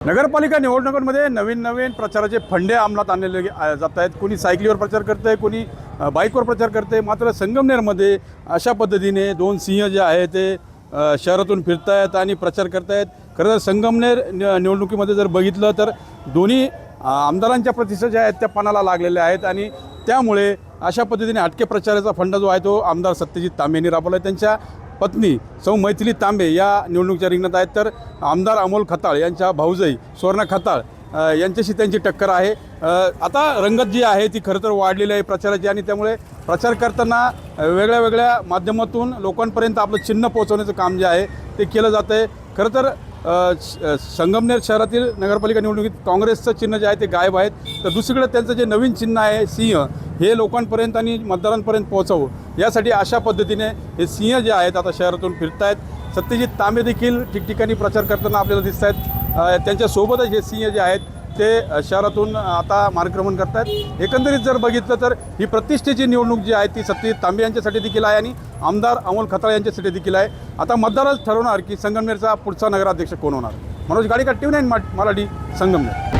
नगरपालिका निवडणुकांमध्ये नवीन नवीन प्रचाराचे फंडे अंमलात आणलेले जात आहेत. कोणी सायकलीवर प्रचार करतं आहे कोणी बाईकवर प्रचार करतं आहे मात्र संगमनेरमध्ये अशा पद्धतीने दोन सिंह जे आहे ते शहरातून शहरातून फिरतायत आणि प्रचार करतायत. खरं तर संगमनेर निवडणुकीमध्ये जर बघितलं तर दोन्ही आमदारांच्या प्रतिष्ठा ज्या आहेत त्या पणाला लागलेल्या आहेत आणि त्यामुळे अशा पद्धतीने हटके प्रचाराचा फंड जो आहे तो आमदार सत्यजित तांबे यांनी राबवला आहे त्यांच्या पत्नी सौ मैथिली तांबे या निवडणुकीच्या रिंगणात आहेत. तर आमदार अमोल खताळ यांच्या भाऊजाई सुवर्णा खताळ यांच्याशी त्यांची टक्कर आहे. आता रंगत जी आहे ती खरं तर वाढलेली आहे प्रचाराची आणि त्यामुळे प्रचार करताना वेगळ्या वेगळ्या माध्यमातून लोकांपर्यंत आपलं चिन्ह पोहोचवण्याचं काम जे आहे ते केलं जातं आहे. खरं तर संगमनेर शहरातील नगरपालिका निवडणुकीत काँग्रेसचं चिन्ह जे आहे ते गायब आहेत. तर दुसरीकडे त्यांचं जे नवीन चिन्ह आहे सिंह हे लोकांपर्यंत आणि मतदारांपर्यंत पोहोचावं. यासाठी अशा पद्धतीने हे सिंह जे आहेत आता शहरातून फिरत आहेत सत्यजित तांबे देखील ठिकठिकाणी प्रचार करताना आपल्याला दिसत आहेत त्यांच्यासोबतच हे सिंह जे आहेत ते शहरातून आता मार्गक्रमण करत आहेत एकंदरीत जर बघितलं तर ही प्रतिष्ठेची निवडणूक जी आहे ती सत्यजित तांबे यांच्यासाठी देखील आहे आणि आमदार अमोल खताळ यांच्यासाठी देखील आहे. आता मतदारच ठरवणार की संगमनेरचा पुढचा नगराध्यक्ष कोण होणार? Manoj Gadikar T nine Marathi Sangamner.